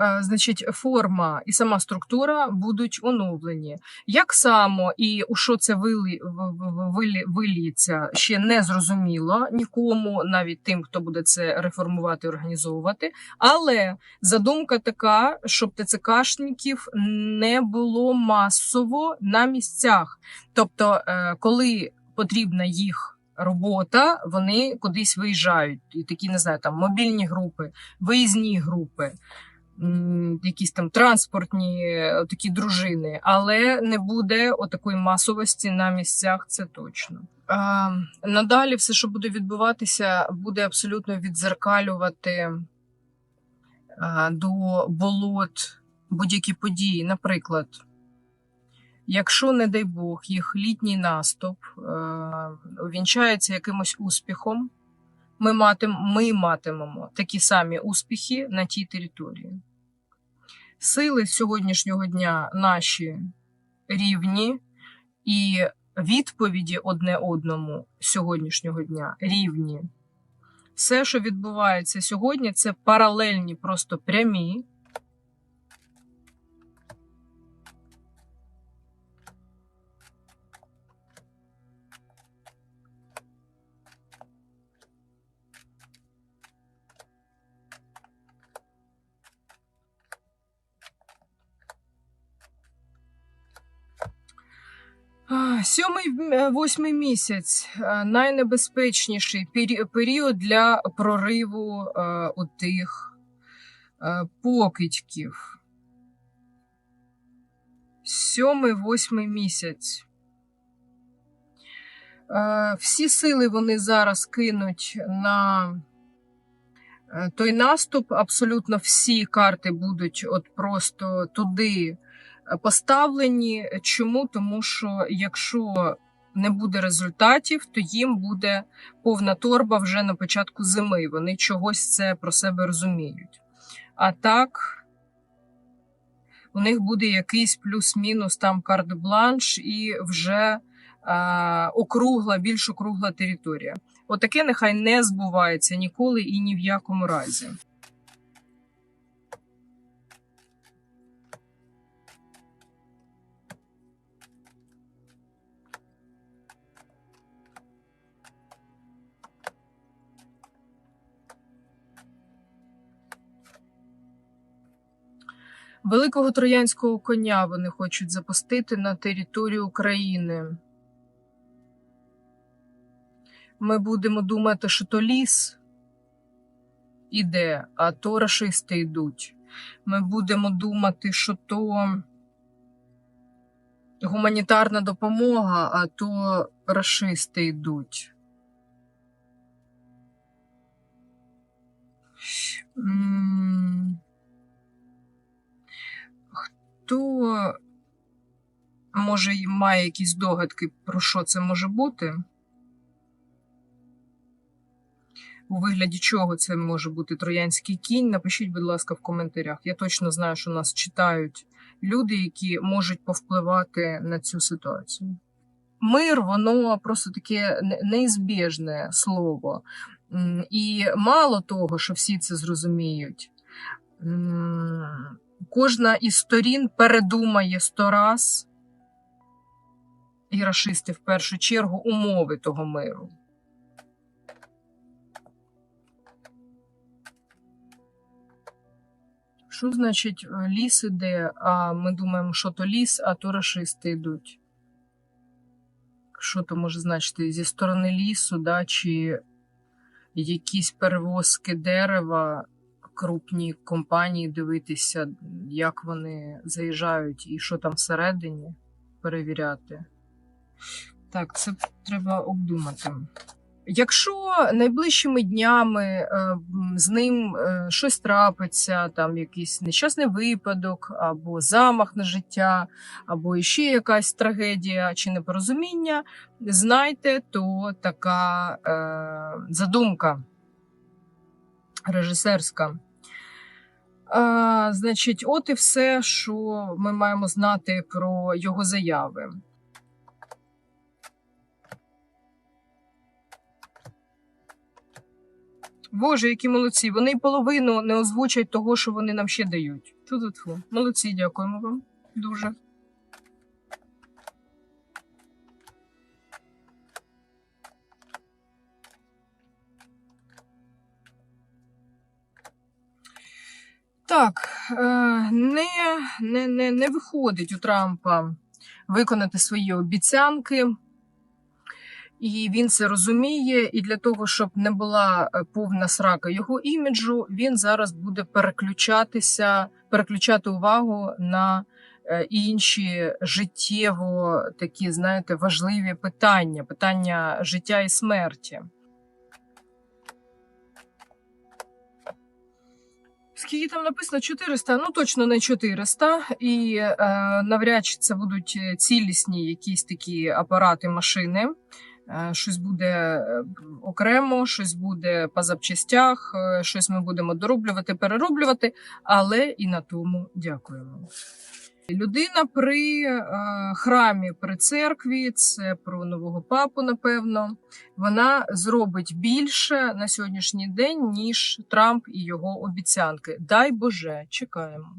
е, значить, форма і сама структура будуть оновлені. Як само і у що це вилі, в- в- вилі, виліється, ще не зрозуміло нікому, навіть тим, хто буде це реформувати, організовувати. Але задумка така, щоб ТЦКшників не було масово на місцях. Тобто, е, коли потрібна їх робота, вони кудись виїжджають. І такі, не знаю, там мобільні групи, виїзні групи, якісь там транспортні е, такі дружини, але не буде отакої масовості на місцях, це точно. А, надалі все, що буде відбуватися, буде абсолютно відзеркалювати а, до болот будь-які події. Наприклад, якщо, не дай Бог, їх літній наступ е, увінчається якимось успіхом, ми, матим, ми матимемо такі самі успіхи на тій території. Сили сьогоднішнього дня наші рівні, і відповіді одне одному сьогоднішнього дня рівні. Все, що відбувається сьогодні, це паралельні, просто прямі. Сьомий е, восьмий місяць е, найнебезпечніший період для прориву е, отих е, покидьків. Сьомий восьмий місяць. Всі сили вони зараз кинуть на той наступ. Абсолютно всі карти будуть от просто туди поставлені. Чому? Тому що якщо не буде результатів, то їм буде повна торба вже на початку зими. Вони чогось це про себе розуміють. А так, у них буде якийсь плюс-мінус там карт-бланш і вже а, округла, більш округла територія. Отаке нехай не збувається ніколи і ні в якому разі. Великого троянського коня вони хочуть запустити на територію України. Ми будемо думати, що то ліс іде, а то рашисти йдуть. Ми будемо думати, що то гуманітарна допомога, а то рашисти йдуть. М, Хто може має якісь догадки, про що це може бути? У вигляді чого це може бути троянський кінь? Напишіть, будь ласка, в коментарях. Я точно знаю, що нас читають люди, які можуть повпливати на цю ситуацію. Мир, воно просто таке неізбіжне слово. І мало того, що всі це зрозуміють. Кожна із сторін передумає сто раз, і рашисти в першу чергу умови того миру. Що значить е, ліс іде, а ми думаємо, що то ліс, а то рашисти йдуть. Що то може значити зі сторони лісу, да, чи якісь перевозки дерева, крупні компанії дивитися, як вони заїжджають і що там всередині перевіряти. Так, це треба обдумати. Якщо найближчими днями е, з ним е, щось трапиться, там якийсь нещасний випадок, або замах на життя, або ще якась трагедія чи непорозуміння, знайте, то така е, задумка режисерська. А, значить, от і все, що ми маємо знати про його заяви. Боже, які молодці. Вони половину не озвучать того, що вони нам ще дають. Ту-ту-ту. Молодці, дякуємо вам. Дуже. Так, е, не, не, не, не виходить у Трампа виконати свої обіцянки. І він це розуміє, і для того, щоб не була е, повна срака його іміджу, він зараз буде переключатися, переключати увагу на е, інші життєво такі, знаєте, важливі питання, питання життя і смерті. Скільки там написано 400? Ну точно не 400. І е, навряд чи це будуть цілісні якісь такі апарати, машини. Е, Щось буде е, окремо, щось буде по запчастях, е, щось ми будемо дороблювати, перероблювати, але і на тому дякуємо. Людина при е, храмі, при церкві, це про нового папу, напевно, вона зробить більше на сьогоднішній день, ніж Трамп і його обіцянки. Дай Боже, чекаємо.